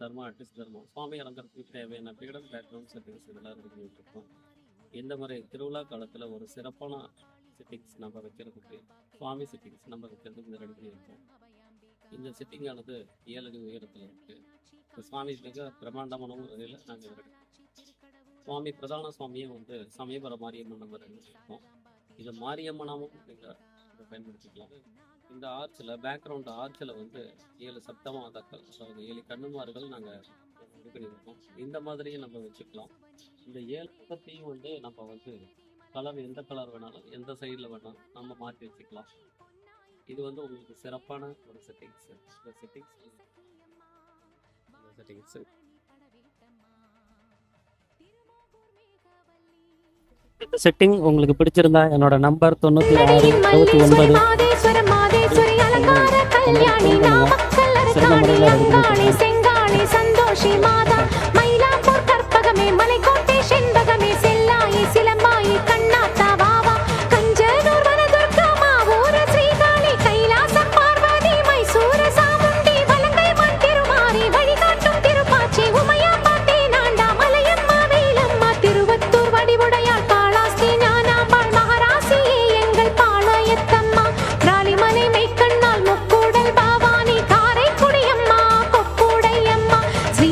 தர்மம் ஆர்டிஸ்ட் தர்மா சுவாமி அலங்கரத்துக்கு தேவையான பீடம் பேக்ரவுண்ட் செட்டிங்ஸ் இதெல்லாம் ரெடி பண்ணிட்டு இருக்கோம் இந்த மாதிரி திருவிழா காலத்தில் ஒரு சிறப்பான செட்டிங்ஸ் நம்ம வைக்கிறதுக்கு சுவாமி செட்டிங்ஸ் நம்ம வைக்கிறதுக்கு இந்த ரெடி பண்ணியிருக்கோம் இந்த செட்டிங்கானது ஏழு அடி உயரத்தில் இருக்கு. இந்த சுவாமி மிக பிரம்மாண்டமான முறையில் நாங்கள் ரெடி சுவாமி பிரதான சுவாமியும் வந்து சமயபுர மாரியம்மன் நம்ம ரெடி பண்ணியிருக்கோம் இது மாரியம்மனாவும் நீங்கள் பயன்படுத்திக்கலாம் இந்த ஆர்ச்சில் பேக்ரவுண்ட் ஆர்ச்சில் வந்து ஏழு சப்தமாதாக்கள் அதாவது ஏழு கண்ணுமார்கள் நாங்கள் இது பண்ணியிருக்கோம். இந்த மாதிரியும் நம்ம வச்சுக்கலாம். இந்த ஏழு பக்கத்தையும் வந்து நம்ம வந்து கலர் எந்த கலர் வேணாலும் எந்த சைடில் வேணாலும் நம்ம மாற்றி வச்சுக்கலாம். இது வந்து உங்களுக்கு சிறப்பான ஒரு செட்டிங்ஸ் இந்த செட்டிங்ஸ் இந்த செட்டிங்ஸ் இந்த செட்டிங் உங்களுக்கு பிடிச்சிருந்தா என்னோட நம்பர் தொண்ணூற்றி ஆறு அறுபத்தி ஒன்பது சந்தோஷி மாதா